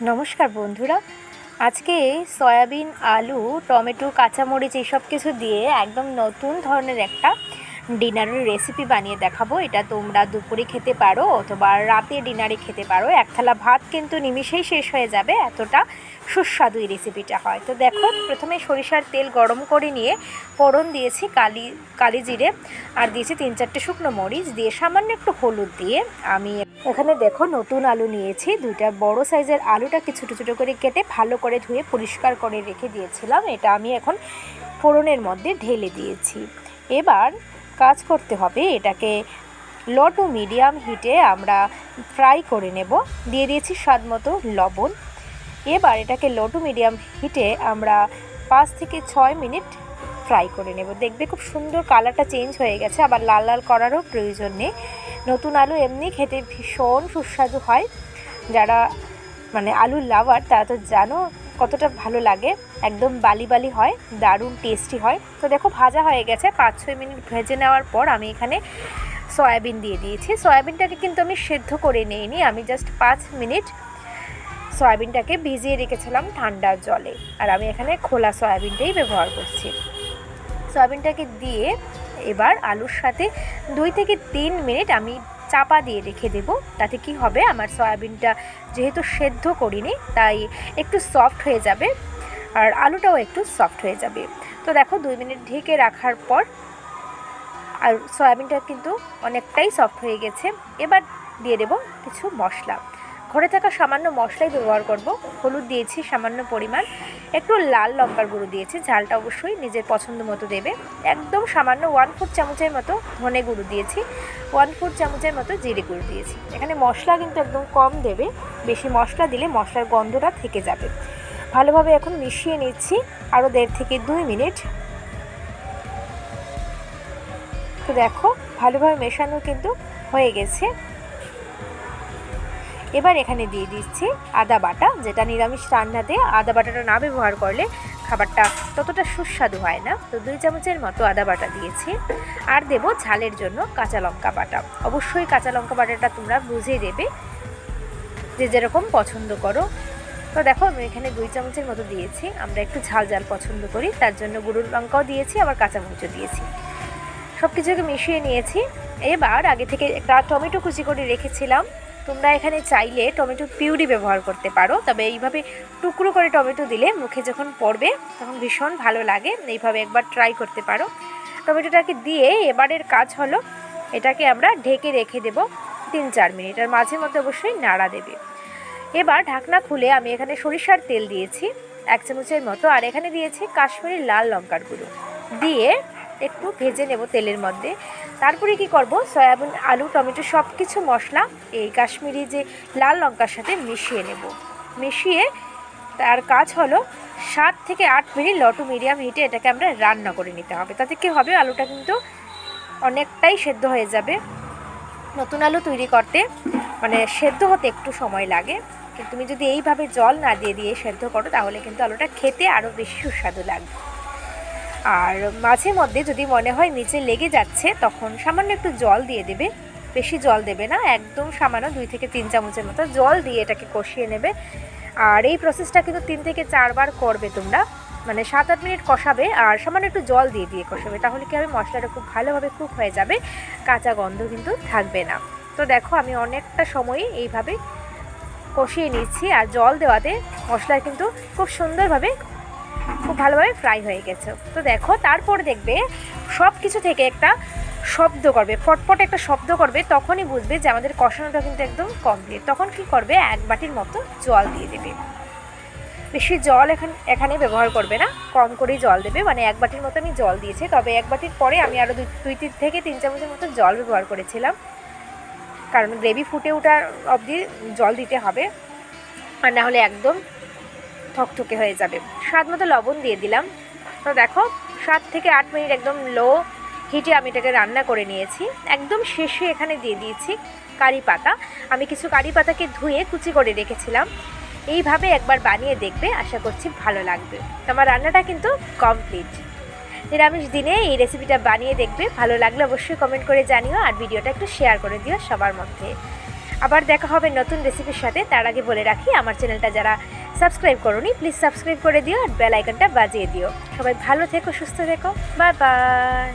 নমস্কার বন্ধুরা। আজকে সয়াবিন, আলু, টমেটো, কাঁচামরিচ এইসব কিছু দিয়ে একদম নতুন ধরনের একটা ডিনারের রেসিপি বানিয়ে দেখাবো। এটা তোমরা দুপুরে খেতে পারো অথবা রাতে ডিনারে খেতে পারো। এক থালা ভাত কিন্তু নিমিষেই শেষ হয়ে যাবে। এতটা সুস্বাদু এই রেসিপিটা হয়। তো দেখো, প্রথমে সরিষার তেল গরম করে নিয়ে ফোড়ন দিয়েছি কালি কালি জিরে। আর দিয়েছি তিন চারটে শুকনো মরিচ। দিয়ে সামান্য একটু হলুদ দিয়ে আমি এখানে দেখো নতুন আলু নিয়েছি। দুইটা বড় সাইজের আলুটাকে ছোটো ছোটো করে কেটে ভালো করে ধুয়ে পরিষ্কার করে রেখে দিয়েছিলাম। এটা আমি এখন ফোড়নের মধ্যে ঢেলে দিয়েছি। এবার কাজ করতে হবে এটাকে লো টু মিডিয়াম হিটে আমরা ফ্রাই করে নেব। দিয়ে দিয়েছি স্বাদ মতো লবণ। এবার এটাকে লো টু মিডিয়াম হিটে আমরা পাঁচ থেকে ছয় মিনিট ফ্রাই করে নেব। দেখবে খুব সুন্দর কালারটা চেঞ্জ হয়ে গেছে, আবার লাল লাল করারও প্রয়োজন নেই। নতুন আলু এমনি খেতে ভীষণ সুস্বাদু হয়। যারা মানে আলুর লাভার তারা তো জানো কতটা ভালো লাগে। একদম বালি বালি হয়, দারুণ টেস্টি হয়। তো দেখো ভাজা হয়ে গেছে পাঁচ ছয় মিনিট ভেজে নেওয়ার পর আমি এখানে সয়াবিন দিয়ে দিয়েছি। সয়াবিনটাকে কিন্তু আমি সেদ্ধ করে নিইনি, আমি জাস্ট পাঁচ মিনিট সয়াবিনটাকে ভিজিয়ে রেখেছিলাম ঠান্ডা জলে। আর আমি এখানে খোলা সয়াবিনটাই ব্যবহার করছি। সয়াবিনটাকে দিয়ে এবার আলুর সাথে দুই থেকে তিন মিনিট আমি চাপা দিয়ে রেখে দেব। তাতে কি হবে? আমার সয়াবিনটা যেহেতু সেদ্ধ করিনি, তাই একটু সফট হয়ে যাবে আর আলুটাও একটু সফট হয়ে যাবে। তো দেখো, দুই মিনিট ঢেকে রাখার পর আর সয়াবিনটা কিন্তু অনেকটাই সফট হয়ে গেছে। এবার দিয়ে দেব কিছু মশলা। ঘরে থাকা সামান্য মশলাই ব্যবহার করব। হলুদ দিয়েছি, সামান্য পরিমাণ। একটু লাল লঙ্কার গুঁড়ো দিয়েছি, ঝালটা অবশ্যই নিজের পছন্দ মতো দেবে। একদম সামান্য ওয়ান ফোর চামচের মতো ধনে গুঁড়ো দিয়েছি ওয়ান ফোর চামচের মতো জিরে গুঁড়ো দিয়েছি। এখানে মশলা কিন্তু একদম কম দেবে, বেশি মশলা দিলে মশলার গন্ধটা থেকে যাবে। ভালোভাবে এখন মিশিয়ে নিচ্ছি, আরও দেড় থেকে দুই মিনিট। তো দেখো, ভালোভাবে মেশানো কিন্তু হয়ে গেছে। এবার এখানে দিয়ে দিচ্ছি আদা বাটা, যেটা নিরামিষ রান্নাতে আদা বাটাটা না ব্যবহার করলে খাবারটা ততটা সুস্বাদু হয় না। তো দুই চামচের মতো আদা বাটা দিয়েছি। আর দেব ঝালের জন্য কাঁচা লঙ্কা বাটা। অবশ্যই কাঁচা লঙ্কা বাটাটা তোমরা বুঝে দেবে যে যেরকম পছন্দ করো। তো দেখো, আমি এখানে দুই চামচের মতো দিয়েছি। আমরা একটু ঝাল ঝাল পছন্দ করি, তার জন্য গুঁড়োর লঙ্কাও দিয়েছি, আবার কাঁচামরিচও দিয়েছি। সব কিছুকে মিশিয়ে নিয়েছি। এবার আগে থেকে একটা টমেটো কুচি করে রেখেছিলাম। তোমরা এখানে চাইলে টমেটো পিউরি ব্যবহার করতে পারো। তবে এইভাবে টুকরো করে টমেটো দিলে মুখে যখন পড়বে, তখন ভীষণ ভালো লাগে। এইভাবে একবার ট্রাই করতে পারো। টমেটোটাকে দিয়ে এবারের কাজ হলো এটাকে আমরা ঢেকে রেখে দেব তিন চার মিনিট আর মাঝে মধ্যে অবশ্যই নাড়া দেবে। এবার ঢাকনা খুলে আমি এখানে সরিষার তেল দিয়েছি, এক চামচের মতো। আর এখানে দিয়েছি কাশ্মীরি লাল লঙ্কার গুঁড়ো। দিয়ে একটু ভেজে নেব তেলের মধ্যে। তারপরে কি করব? সয়াবিন, আলু, টমেটো সব কিছু মশলা, এই কাশ্মীরি যে লাল লঙ্কার সাথে মিশিয়ে নেব। মিশিয়ে তার কাজ হলো সাত থেকে আট মিনিট লটু মিডিয়াম হিটে এটাকে আমরা রান্না করে নিতে হবে। তাতে কী হবে? আলুটা কিন্তু অনেকটাই সেদ্ধ হয়ে যাবে। নতুন আলু তৈরি করতে মানে সেদ্ধ হতে একটু সময় লাগে। কিন্তু তুমি যদি এইভাবে জল না দিয়ে দিয়ে সেদ্ধ করো, তাহলে কিন্তু আলুটা খেতে আরও বেশি সুস্বাদু লাগবে। আর মাঝে মধ্যে যদি মনে হয় নিচে লেগে যাচ্ছে, তখন সামান্য একটু জল দিয়ে দেবে। বেশি জল দেবে না, একদম সামান্য দুই থেকে তিন চামচের মতো জল দিয়ে এটাকে কষিয়ে নেবে। আর এই প্রসেসটা কিন্তু তিন থেকে চারবার করবে তোমরা। মানে সাত আট মিনিট কষাবে আর সামান্য একটু জল দিয়ে দিয়ে কষাবে। তাহলে কি হবে? মশলাটা খুব ভালোভাবে কুক হয়ে যাবে, কাঁচা গন্ধ কিন্তু থাকবে না। তো দেখো, আমি অনেকটা সময় এইভাবে কষিয়ে নিচ্ছি আর জল দেওয়াতে মশলা কিন্তু খুব সুন্দরভাবে খুব ভালোভাবে ফ্রাই হয়ে গেছে। তো দেখো, তারপর দেখবে সব কিছু থেকে একটা শব্দ করবে, ফটফট একটা শব্দ করবে, তখনই বুঝবে যে আমাদের কষানোটা কিন্তু একদম কমপ্লিট তখন কি করবে? এক বাটির মতো জল দিয়ে দেবে। বেশি জল এখানে এখানে ব্যবহার করবে না, কম করেই জল দেবে। মানে এক বাটির মতো আমি জল দিয়েছি। তবে এক বাটির পরে আমি আরও দুই দুই তিন থেকে তিন চামচের মতো জল ব্যবহার করেছিলাম। কারণ গ্রেভি ফুটে ওঠার অবধি জল দিতে হবে। আর না হলে একদম থকথকে হয়ে যাবে। স্বাদ মতো লবণ দিয়ে দিলাম। তো দেখো, সাত থেকে আট মিনিট একদম লো হিটে আমি এটাকে রান্না করে নিয়েছি। একদম শেষে এখানে দিয়ে দিয়েছি কারি পাতা। আমি কিছু কারি পাতাকে ধুয়ে কুচি করে রেখেছিলাম। এইভাবে একবার বানিয়ে দেখবে, আশা করছি ভালো লাগবে। তো আমার রান্নাটা কিন্তু কমপ্লিট। নিরামিষ দিনে এই রেসিপিটা বানিয়ে দেখবে। ভালো লাগলে অবশ্যই কমেন্ট করে জানিও আর ভিডিওটা একটু শেয়ার করে দিও সবার মধ্যে। আবার দেখা হবে নতুন রেসিপির সাথে। তার আগে বলে রাখি, আমার চ্যানেলটা যারা সাবস্ক্রাইব করোনি প্লিজ সাবস্ক্রাইব করে দিও আর বেল আইকনটা বাজিয়ে দিও। সবাই ভালো থেকো, সুস্থ থেকো। Bye bye